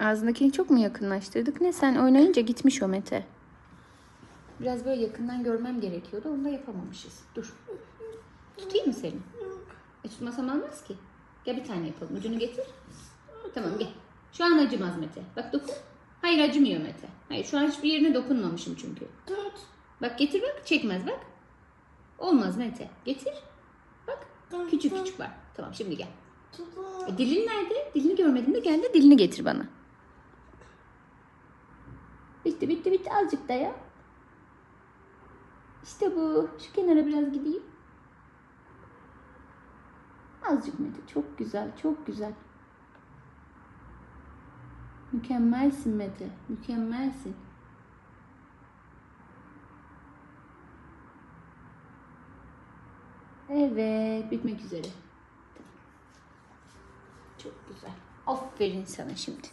Ağzındakini çok mu yakınlaştırdık? Ne sen oynayınca gitmiş o Mete. Biraz böyle yakından görmem gerekiyordu. Onu da yapamamışız. Dur. Tutayım mı seni? E tutmasam olmaz ki. Gel bir tane yapalım. Ucunu getir. Tamam gel. Şu an acımaz Mete. Bak dokun. Hayır acımıyor Mete. Hayır şu an hiçbir yerine dokunmamışım çünkü. Tut. Bak getir bak. Çekmez bak. Olmaz Mete. Getir. Bak. Küçük küçük var. Tamam şimdi gel. E, dilin nerede? Dilini görmedim de gel de dilini getir bana. Bitti bitti bitti azıcık da ya. İşte bu. Şu kenara biraz gideyim. Azıcık Mete. Çok güzel, çok güzel. Mükemmelsin Mete. Mükemmelsin. Evet, bitmek üzere. Çok güzel. Aferin sana şimdi.